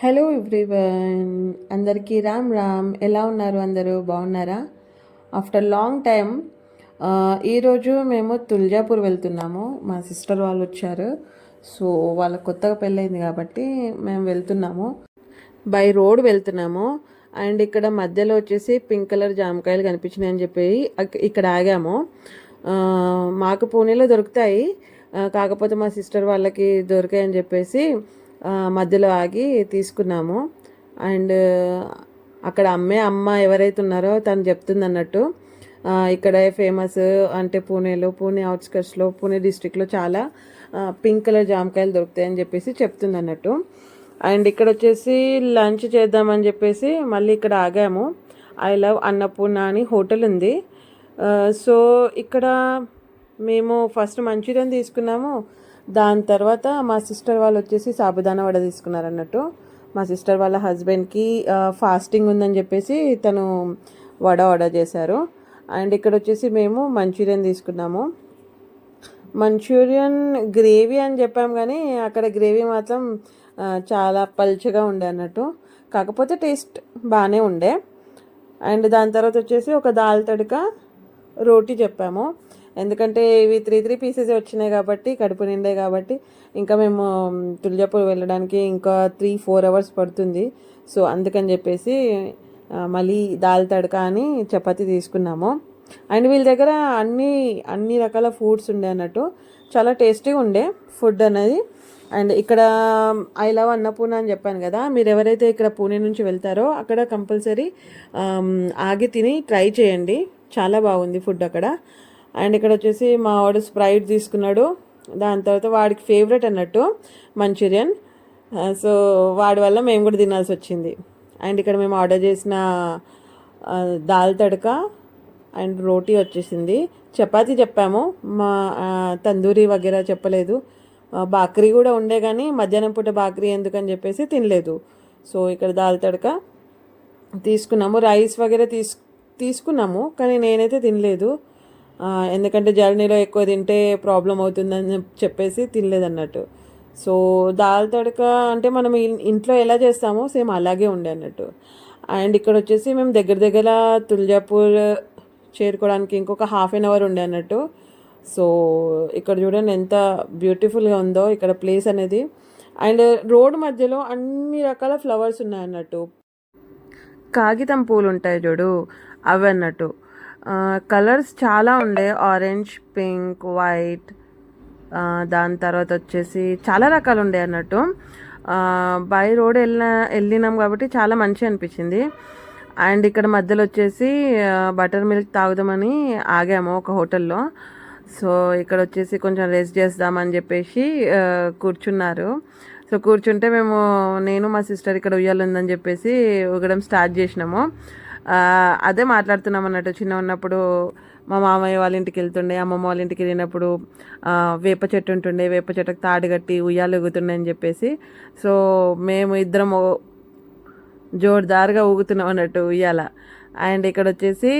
Hello everyone. అందరికీ రామ్ రామ్. ఎలా ఉన్నారు అందరూ? బాగున్నారా? ఆఫ్టర్ లాంగ్ టైం ఈరోజు మేము తుల్జాపూర్ వెళ్తున్నాము. మా సిస్టర్ వాళ్ళు వచ్చారు. సో వాళ్ళ కొత్తగా పెళ్ళైంది కాబట్టి మేము వెళ్తున్నాము. బై రోడ్ వెళ్తున్నాము. అండ్ ఇక్కడ మధ్యలో వచ్చేసి పింక్ కలర్ జామకాయలు కనిపించినాయి అని చెప్పి ఇక్కడ ఆగాము. మాకు పూణేలో దొరుకుతాయి. కాకపోతే మా సిస్టర్ వాళ్ళకి దొరికాయని చెప్పేసి మధ్యలో ఆగి తీసుకున్నాము. అండ్ అక్కడ అమ్మే అమ్మ ఎవరైతే ఉన్నారో తను చెప్తుంది అన్నట్టు ఇక్కడ ఫేమస్ అంటే పూణేలో పూణే అవుట్స్కట్స్లో పూణే డిస్ట్రిక్ట్లో చాలా పింక్ కలర్ జామకాయలు దొరుకుతాయని చెప్పేసి చెప్తుంది అన్నట్టు అండ్ ఇక్కడ వచ్చేసి లంచ్ చేద్దామని చెప్పేసి మళ్ళీ ఇక్కడ ఆగాము. ఐ లవ్ అన్నపూర్ణ అని హోటల్ ఉంది. సో ఇక్కడ మేము ఫస్ట్ మంచూరియన్ తీసుకున్నాము. దాని తర్వాత మా సిస్టర్ వాళ్ళు వచ్చేసి సాబుదానా వడ తీసుకున్నారు అన్నట్టు. మా సిస్టర్ వాళ్ళ హస్బెండ్కి ఫాస్టింగ్ ఉందని చెప్పేసి తను వడ ఆర్డర్ చేశారు. అండ్ ఇక్కడ వచ్చేసి మేము మంచూరియన్ తీసుకున్నాము. మంచూరియన్ గ్రేవీ అని చెప్పాం కానీ అక్కడ గ్రేవీ మాత్రం చాలా పల్చగా ఉండే అన్నట్టు. కాకపోతే టేస్ట్ బాగానే ఉండే. అండ్ దాని తర్వాత వచ్చేసి ఒక దాల్ తడక రోటీ చెప్పాము. ఎందుకంటే ఇవి త్రీ త్రీ పీసెస్ వచ్చినాయి కాబట్టి కడుపు నిండే కాబట్టి ఇంకా మేము తుల్జాపూర్ వెళ్ళడానికి ఇంకా త్రీ ఫోర్ అవర్స్ పడుతుంది. సో అందుకని చెప్పేసి మళ్ళీ దాల్ తడక అని చపాతి తీసుకున్నాము. అండ్ వీళ్ళ దగ్గర అన్ని అన్ని రకాల ఫుడ్స్ ఉండే అన్నట్టు. చాలా టేస్టీగా ఉండే ఫుడ్ అనేది. అండ్ ఇక్కడ ఐ లవ్ అన్నపూర్ణ అని చెప్పాను కదా మీరు ఎవరైతే ఇక్కడ పూణే నుంచి వెళ్తారో అక్కడ కంపల్సరీ ఆగి తిని ట్రై చేయండి. చాలా బాగుంది ఫుడ్ అక్కడ. అండ్ ఇక్కడ వచ్చేసి మా వాడు స్ప్రైట్ తీసుకున్నాడు. దాని తర్వాత వాడికి ఫేవరెట్ అన్నట్టు మంచూరియన్. సో వాడి వల్ల మేము కూడా తినాల్సి వచ్చింది. అండ్ ఇక్కడ మేము ఆర్డర్ చేసిన దాల్ తడక అండ్ రోటీ వచ్చేసింది. చపాతి చెప్పాము. మా తందూరి వగేరా చెప్పలేదు. బాక్రీ కూడా ఉండే కానీ మధ్యాహ్నం పూట బాక్రీ ఎందుకని చెప్పేసి తినలేదు. సో ఇక్కడ దాల్ తడక తీసుకున్నాము. రైస్ వగేరా తీసు తీసుకున్నాము. కానీ నేనైతే తినలేదు. ఎందుకంటే జర్నీలో ఎక్కువ తింటే ప్రాబ్లం అవుతుందని చెప్పేసి తినలేదు అన్నట్టు సో దాల్ తడక అంటే మనం ఇంట్లో ఎలా చేస్తామో సేమ్ అలాగే ఉండే అన్నట్టు. అండ్ ఇక్కడ వచ్చేసి మేము దగ్గర దగ్గర తుల్జాపూర్ చేరుకోవడానికి ఇంకొక హాఫ్ అన్ అవర్ ఉండే అన్నట్టు. సో ఇక్కడ చూడండి ఎంత బ్యూటిఫుల్గా ఉందో ఇక్కడ ప్లేస్ అనేది. అండ్ రోడ్ మధ్యలో అన్ని రకాల ఫ్లవర్స్ ఉన్నాయి అన్నట్టు. కాగితం పూలు ఉంటాయి చూడు అవి అన్నట్టు. కలర్స్ చాలా ఉండే. ఆరెంజ్ పింక్ వైట్ దాని తర్వాత వచ్చేసి చాలా రకాలు ఉండే అన్నట్టు. బై రోడ్ వెళ్ళిన వెళ్ళినాం కాబట్టి చాలా మంచి అనిపించింది. అండ్ ఇక్కడ మధ్యలో వచ్చేసి బటర్ మిల్క్ తాగుదామని ఆగాము ఒక హోటల్లో. సో ఇక్కడ వచ్చేసి కొంచెం రెస్ట్ చేద్దామని చెప్పేసి కూర్చున్నారు. సో కూర్చుంటే మేము నేను మా సిస్టర్ ఇక్కడ ఉయ్యాలు ఉందని చెప్పేసి ఉగడం స్టార్ట్ చేసినాము. అదే మాట్లాడుతున్నాం అన్నట్టు చిన్న ఉన్నప్పుడు మా మామయ్య వాళ్ళ ఇంటికి వెళ్తుండే అమ్మమ్మ వాళ్ళ ఇంటికి వెళ్ళినప్పుడు వేప చెట్టు ఉంటుండే వేప చెట్టుకు తాడు కట్టి ఉయ్యాలు ఎగుతుండే అని చెప్పేసి. సో మేము ఇద్దరం జోరుదారుగా ఊగుతున్నాం అన్నట్టు ఉయ్యాల. అండ్ ఇక్కడ వచ్చేసి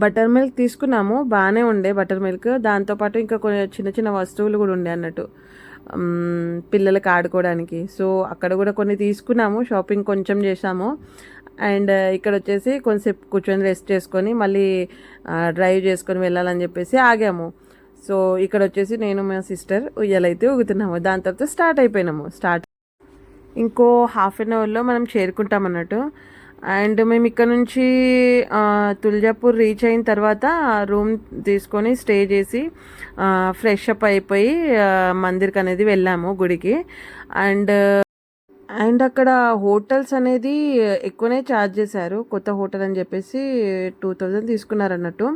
బటర్ మిల్క్ తీసుకున్నాము బాగానే ఉండే బటర్ మిల్క్. దాంతోపాటు ఇంకా కొన్ని చిన్న చిన్న వస్తువులు కూడా ఉండే అన్నట్టు. పిల్లలకి ఆడుకోవడానికి. సో అక్కడ కూడా కొన్ని తీసుకున్నాము షాపింగ్ కొంచెం చేసాము అండ్ ఇక్కడ వచ్చేసి కొంచెంసేపు కూర్చొని రెస్ట్ చేసుకొని మళ్ళీ డ్రైవ్ చేసుకొని వెళ్ళాలని చెప్పేసి ఆగాము. సో ఇక్కడ వచ్చేసి నేను మా సిస్టర్ ఉయ్యాలైతే ఊగుతున్నాము. దాని తర్వాత స్టార్ట్ అయిపోయినాము. స్టార్ట్. ఇంకో హాఫ్ అన్ అవర్లో మనం చేరుకుంటాం అన్నట్టు. అండ్ మేము ఇక్కడ నుంచి తుల్జాపూర్ రీచ్ అయిన తర్వాత రూమ్ తీసుకొని స్టే చేసి ఫ్రెష్ అప్ అయిపోయి మందిర్కి అనేది వెళ్ళాము గుడికి. అండ్ అండ్ అక్కడ హోటల్స్ అనేది ఎక్కువనే ఛార్జ్ చేశారు. కొత్త హోటల్ అని చెప్పేసి టూ థౌజండ్ తీసుకున్నారు అన్నట్టు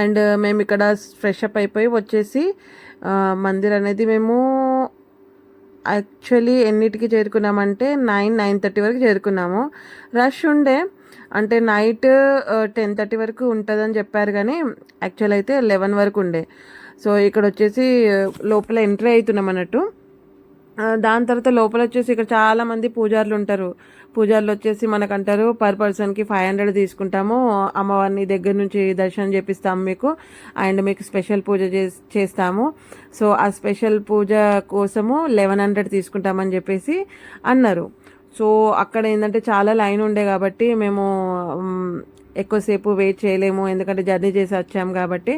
అండ్ మేము ఇక్కడ ఫ్రెష్ అప్ అయిపోయి వచ్చేసి మందిర్ అనేది మేము యాక్చువల్లీ ఎన్నిటికి చేరుకున్నామంటే నైన్ నైన్ థర్టీ వరకు చేరుకున్నాము. రష్ ఉండే అంటే నైట్ టెన్ థర్టీ వరకు ఉంటుందని చెప్పారు కానీ యాక్చువల్ అయితే లెవెన్ వరకు ఉండే. సో ఇక్కడ వచ్చేసి లోపల ఎంట్రీ అవుతున్నాం అన్నట్టు. దాని తర్వాత లోపల వచ్చేసి ఇక్కడ చాలా మంది పూజారులు ఉంటారు. పూజారులు వచ్చేసి మనకు అంటారు పర్ పర్సన్కి ఫైవ్ హండ్రెడ్ తీసుకుంటాము. అమ్మవారిని దగ్గర నుంచి దర్శనం చేపిస్తాము మీకు. అండ్ మీకు స్పెషల్ పూజ చే చేస్తాము. సో ఆ స్పెషల్ పూజ కోసము లెవెన్ హండ్రెడ్ తీసుకుంటామని చెప్పేసి అన్నారు. సో అక్కడ ఏంటంటే చాలా లైన్ ఉండే కాబట్టి మేము ఎక్కువసేపు వెయిట్ చేయలేము ఎందుకంటే జర్నీ చేసి వచ్చాము కాబట్టి.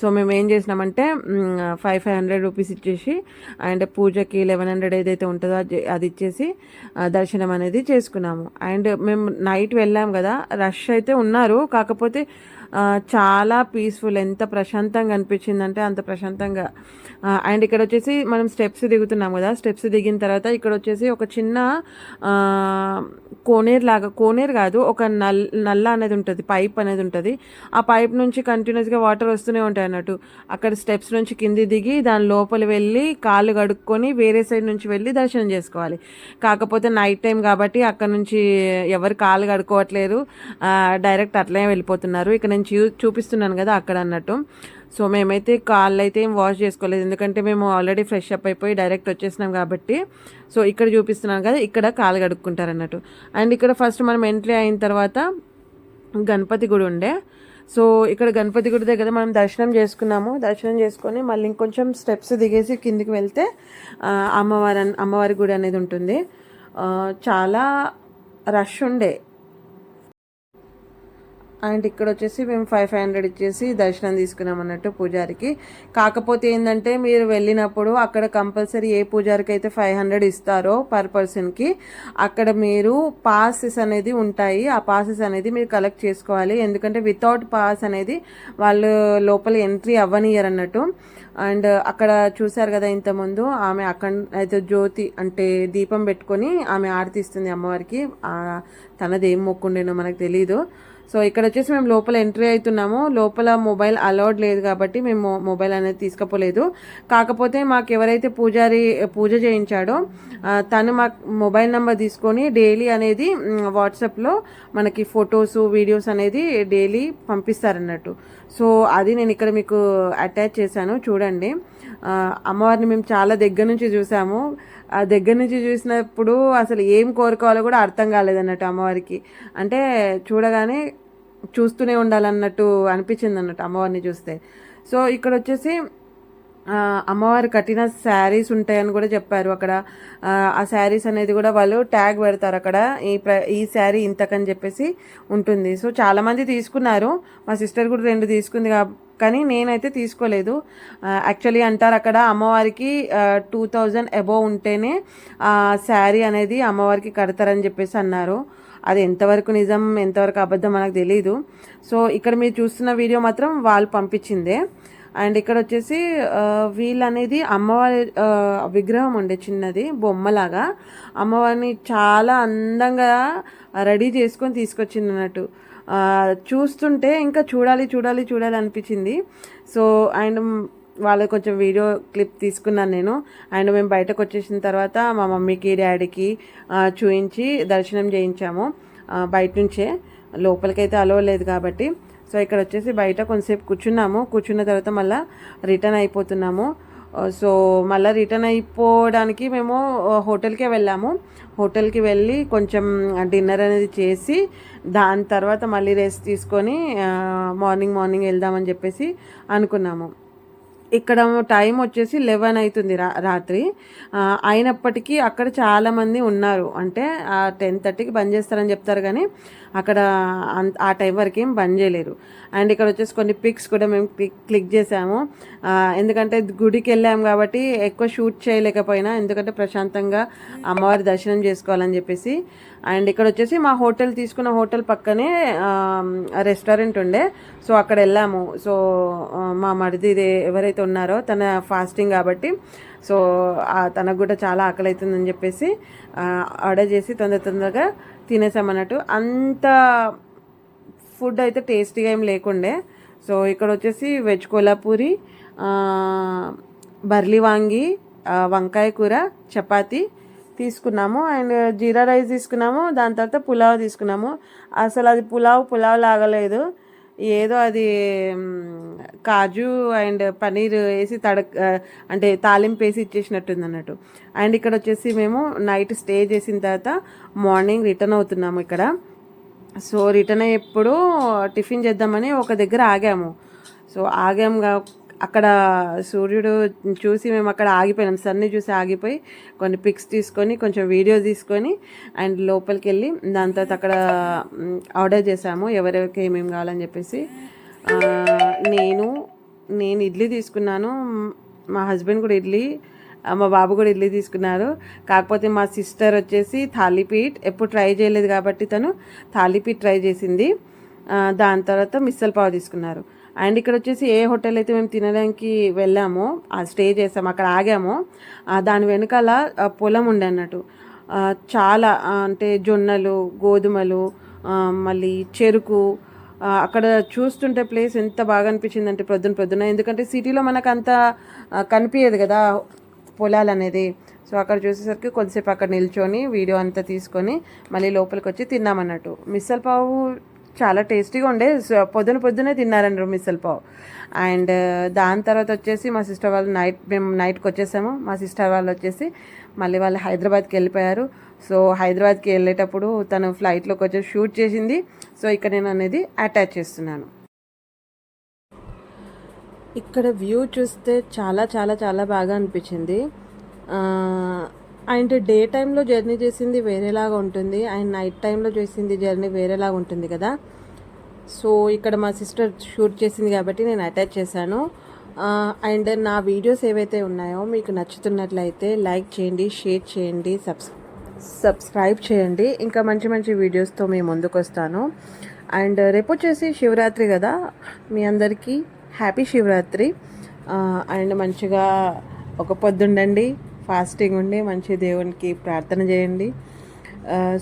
సో మేము ఏం చేసినామంటే ఫైవ్ ఫైవ్ హండ్రెడ్ రూపీస్ ఇచ్చేసి అండ్ పూజకి లెవెన్ హండ్రెడ్ ఏదైతే ఉంటుందో అది అది ఇచ్చేసి దర్శనం అనేది చేసుకున్నాము. అండ్ మేము నైట్ వెళ్ళాం కదా రష్ అయితే ఉన్నారు. కాకపోతే చాలా పీస్ఫుల్ ఎంత ప్రశాంతంగా అనిపించిందంటే అంత ప్రశాంతంగా. అండ్ ఇక్కడ వచ్చేసి మనం స్టెప్స్ దిగుతున్నాం కదా స్టెప్స్ దిగిన తర్వాత ఇక్కడ వచ్చేసి ఒక చిన్న కోనేరు లాగా కోనేరు కాదు ఒక నల్ నల్ల అనేది ఉంటుంది పైప్ అనేది ఉంటుంది. ఆ పైప్ నుంచి కంటిన్యూస్గా వాటర్ వస్తూనే ఉంటాయి అన్నట్టు. అక్కడ స్టెప్స్ నుంచి కింది దిగి దాని లోపల వెళ్ళి కాళ్ళు కడుక్కొని వేరే సైడ్ నుంచి వెళ్ళి దర్శనం చేసుకోవాలి. కాకపోతే నైట్ టైం కాబట్టి అక్కడ నుంచి ఎవరు కాళ్ళు కడుక్కోవట్లేరు. డైరెక్ట్ అట్లనే వెళ్ళిపోతున్నారు. ఇక్కడ నేను చూ చూపిస్తున్నాను కదా అక్కడ అన్నట్టు. సో మేమైతే కాళ్ళు అయితే ఏం వాష్ చేసుకోలేదు. ఎందుకంటే మేము ఆల్రెడీ ఫ్రెష్ అప్ అయిపోయి డైరెక్ట్ వచ్చేసినాం కాబట్టి. సో ఇక్కడ చూపిస్తున్నాను కదా ఇక్కడ కాళ్ళు కడుక్కుంటారు అన్నట్టు అండ్ ఇక్కడ ఫస్ట్ మనం ఎంట్రీ అయిన తర్వాత గణపతి గుడి ఉండే. సో ఇక్కడ గణపతి గుడి దగ్గర మనం దర్శనం చేసుకున్నాము. దర్శనం చేసుకొని మళ్ళీ ఇంకొంచెం స్టెప్స్ దిగేసి కిందికి వెళ్తే అమ్మవారి అమ్మవారి గుడి అనేది ఉంటుంది. చాలా రష్ ఉండే. అండ్ ఇక్కడ వచ్చేసి మేము ఫైవ్ ఫైవ్ హండ్రెడ్ ఇచ్చేసి దర్శనం తీసుకున్నాం అన్నట్టు పూజారికి. కాకపోతే ఏంటంటే మీరు వెళ్ళినప్పుడు అక్కడ కంపల్సరీ ఏ పూజారికి అయితే ఫైవ్ హండ్రెడ్ ఇస్తారో పర్ పర్సన్కి అక్కడ మీరు పాసెస్ అనేది ఉంటాయి. ఆ పాసెస్ అనేది మీరు కలెక్ట్ చేసుకోవాలి. ఎందుకంటే వితౌట్ పాస్ అనేది వాళ్ళు లోపల ఎంట్రీ అవ్వనియర్ అన్నట్టు. అండ్ అక్కడ చూశారు కదా ఇంతకుముందు ఆమె అక్కడ అయితే జ్యోతి అంటే దీపం పెట్టుకొని ఆమె ఆరతిస్తుంది అమ్మవారికి. తనదేం తనది ఏం మొక్కుండేనో మనకు తెలీదు. సో ఇక్కడ వచ్చేసి మేము లోపల ఎంట్రీ అవుతున్నాము. లోపల మొబైల్ అలౌడ్ లేదు కాబట్టి మేము మొబైల్ అనేది తీసుకపోలేదు. కాకపోతే మాకు ఎవరైతే పూజారి పూజ చేయించాడో తను మాకు మొబైల్ నెంబర్ తీసుకొని డైలీ అనేది వాట్సాప్లో మనకి ఫొటోస్ వీడియోస్ అనేది డైలీ పంపిస్తారన్నట్టు. సో అది నేను ఇక్కడ మీకు అటాచ్ చేశాను. చూడండి. అమ్మవారిని మేము చాలా దగ్గర నుంచి చూసాము. ఆ దగ్గర నుంచి చూసినప్పుడు అసలు ఏం కోరుకోవాలో కూడా అర్థం కాలేదన్నట్టు అమ్మవారికి. అంటే చూడగానే చూస్తూనే ఉండాలన్నట్టు అనిపించింది అన్నట్టు అమ్మవారిని చూస్తే. సో ఇక్కడ వచ్చేసి అమ్మవారు కట్టిన శారీస్ ఉంటాయని కూడా చెప్పారు అక్కడ. ఆ, శారీస్ అనేది కూడా వాళ్ళు ట్యాగ్ పెడతారు అక్కడ. ఈ ప్ర ఈ శారీ ఇంతకని చెప్పేసి ఉంటుంది. సో చాలామంది తీసుకున్నారు. మా సిస్టర్ కూడా రెండు తీసుకుంది కా కానీ నేనైతే తీసుకోలేదు. యాక్చువల్లీ అంటారు అక్కడ అమ్మవారికి టూ థౌజండ్ అబోవ్ ఉంటేనే శారీ అనేది అమ్మవారికి కడతారని చెప్పేసి అన్నారు. అది ఎంతవరకు నిజం ఎంతవరకు అబద్ధం మనకు తెలియదు సో ఇక్కడ మీరు చూస్తున్న వీడియో మాత్రం వాళ్ళు పంపించిందే. అండ్ ఇక్కడ వచ్చేసి వీళ్ళనేది వీళ్ళు అనేది అమ్మవారి విగ్రహం ఉండే చిన్నది బొమ్మలాగా. అమ్మవారిని చాలా అందంగా రెడీ చేసుకొని తీసుకొచ్చింది అన్నట్టు చూస్తుంటే ఇంకా చూడాలి చూడాలి చూడాలి అనిపించింది. సో అండ్ వాళ్ళు కొంచెం వీడియో క్లిప్ తీసుకున్నాను నేను. అండ్ మేము బయటకు వచ్చేసిన తర్వాత మా మమ్మీకి డాడీకి చూయించి దర్శనం చేయించాము. బయట నుంచే. లోపలికైతే అలో లేదు కాబట్టి. సో ఇక్కడ వచ్చేసి బయట కొంతసేపు కూర్చున్నాము. కూర్చున్న తర్వాత మళ్ళీ రిటర్న్ అయిపోతున్నాము. సో మళ్ళీ రిటర్న్ అయిపోవడానికి మేము uh, హోటల్కే వెళ్ళాము. హోటల్కి వెళ్ళి కొంచెం uh, డిన్నర్ అనేది చేసి దాని తర్వాత మళ్ళీ రెస్ట్ తీసుకొని uh, మార్నింగ్ మార్నింగ్ వెళ్దామని చెప్పేసి అనుకున్నాము. ఇక్కడ టైం వచ్చేసి లెవెన్ అవుతుంది రా రాత్రి. అయినప్పటికీ అక్కడ చాలామంది ఉన్నారు. అంటే ఆ టెన్ థర్టీకి బంద్ చేస్తారని చెప్తారు కానీ అక్కడ ఆ టైం వరకు ఏం బంద్ చేయలేరు. అండ్ ఇక్కడ వచ్చేసి కొన్ని పిక్స్ కూడా మేము క్లిక్ క్లిక్ చేసాము. ఎందుకంటే గుడికి వెళ్ళాము కాబట్టి ఎక్కువ షూట్ చేయలేకపోయినా ఎందుకంటే ప్రశాంతంగా అమ్మవారి దర్శనం చేసుకోవాలని చెప్పేసి. అండ్ ఇక్కడ వచ్చేసి మా హోటల్ తీసుకున్న హోటల్ పక్కనే రెస్టారెంట్ ఉండే. సో అక్కడ వెళ్ళాము. సో మా మరిది ఎవరైతే ఉన్నారో తన ఫాస్టింగ్ కాబట్టి. సో తనకు కూడా చాలా ఆకలి అవుతుందని చెప్పేసి ఆర్డర్ చేసి తొందర తొందరగా తినేసామన్నట్టు. అంత ఫుడ్ అయితే టేస్టీగా ఏం లేకుండే. సో ఇక్కడ వచ్చేసి వెజ్ కోలాపూరి బర్లీ వాంగి వంకాయ కూర చపాతి తీసుకున్నాము. అండ్ జీరా రైస్ తీసుకున్నాము. దాని తర్వాత పులావ్ తీసుకున్నాము. అసలు అది పులావ్ పులావ్ లాగలేదు. ఏదో అది కాజు అండ్ పనీర్ వేసి తడక్ అంటే తాలింపు వేసి ఇచ్చేసినట్టుంది అన్నట్టు అండ్ ఇక్కడ వచ్చేసి మేము నైట్ స్టే చేసిన తర్వాత మార్నింగ్ రిటర్న్ అవుతున్నాము ఇక్కడ. సో రిటర్న్ అయ్యేప్పుడు టిఫిన్ చేద్దామని ఒక దగ్గర ఆగాము. సో ఆగాము అక్కడ సూర్యుడు చూసి మేము అక్కడ ఆగిపోయినాం. సన్ని చూసి ఆగిపోయి కొన్ని పిక్స్ తీసుకొని కొంచెం వీడియో తీసుకొని అండ్ లోపలికి వెళ్ళి దాని తర్వాత అక్కడ ఆర్డర్ చేసాము ఎవరెవరికి ఏమేమి కావాలని చెప్పేసి. నేను నేను ఇడ్లీ తీసుకున్నాను. మా హస్బెండ్ కూడా ఇడ్లీ మా బాబు కూడా ఇడ్లీ తీసుకున్నారు. కాకపోతే మా సిస్టర్ వచ్చేసి థాలీపీట్ ఎప్పుడు ట్రై చేయలేదు కాబట్టి తను థాలీపీట్ ట్రై చేసింది. దాని తర్వాత మిస్సల్ పావ్ తీసుకున్నారు. అండ్ ఇక్కడ వచ్చేసి ఏ హోటల్ అయితే మేము తినడానికి వెళ్ళామో ఆ స్టే చేసాము అక్కడ ఆగామో. దాని వెనకాల పొలం ఉండే అన్నట్టు. చాలా అంటే జొన్నలు గోధుమలు మళ్ళీ చెరుకు అక్కడ చూస్తుంటే ప్లేస్ ఎంత బాగా అనిపించింది అంటే ప్రొద్దున ప్రొద్దున. ఎందుకంటే సిటీలో మనకు అంత కనిపించదు కదా పొలాలు అనేది. సో అక్కడ చూసేసరికి కొద్దిసేపు అక్కడ నిల్చొని వీడియో అంతా తీసుకొని మళ్ళీ లోపలికి వచ్చి తిన్నామన్నట్టు. మిస్సల్ పావు చాలా టేస్టీగా ఉండే. సో పొద్దున పొద్దునే తిన్నారండి మిస్సల్ పావు. అండ్ దాని తర్వాత వచ్చేసి మా సిస్టర్ వాళ్ళు నైట్ మేము నైట్కి వచ్చేసాము. మా సిస్టర్ వాళ్ళు వచ్చేసి మళ్ళీ వాళ్ళు హైదరాబాద్కి వెళ్ళిపోయారు. సో హైదరాబాద్కి వెళ్ళేటప్పుడు తను ఫ్లైట్లోకి వచ్చి షూట్ చేసింది. సో ఇక్కడ నేను అనేది అటాచ్ చేస్తున్నాను. ఇక్కడ వ్యూ చూస్తే చాలా చాలా చాలా బాగా అనిపించింది. అండ్ డే టైంలో జర్నీ చేసింది వేరేలాగా ఉంటుంది అండ్ నైట్ టైంలో చేసింది జర్నీ వేరేలాగా ఉంటుంది కదా. సో ఇక్కడ మా సిస్టర్ షూట్ చేసింది కాబట్టి నేను అటాచ్ చేశాను. అండ్ నా వీడియోస్ ఏవైతే ఉన్నాయో మీకు నచ్చుతున్నట్లయితే లైక్ చేయండి షేర్ చేయండి సబ్స్ సబ్స్క్రైబ్ చేయండి. ఇంకా మంచి మంచి వీడియోస్తో మేము ముందుకు వస్తాను. అండ్ రేపు వచ్చేసి శివరాత్రి కదా. మీ అందరికీ హ్యాపీ శివరాత్రి. అండ్ మంచిగా ఒక పొద్దుండండి. ఫాస్టింగ్ ఉండి మంచి దేవునికి ప్రార్థన చేయండి.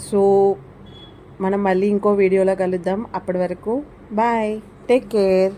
సో మనం మళ్ళీ ఇంకో వీడియోలో కలుద్దాం. అప్పటి వరకు బాయ్. Take care.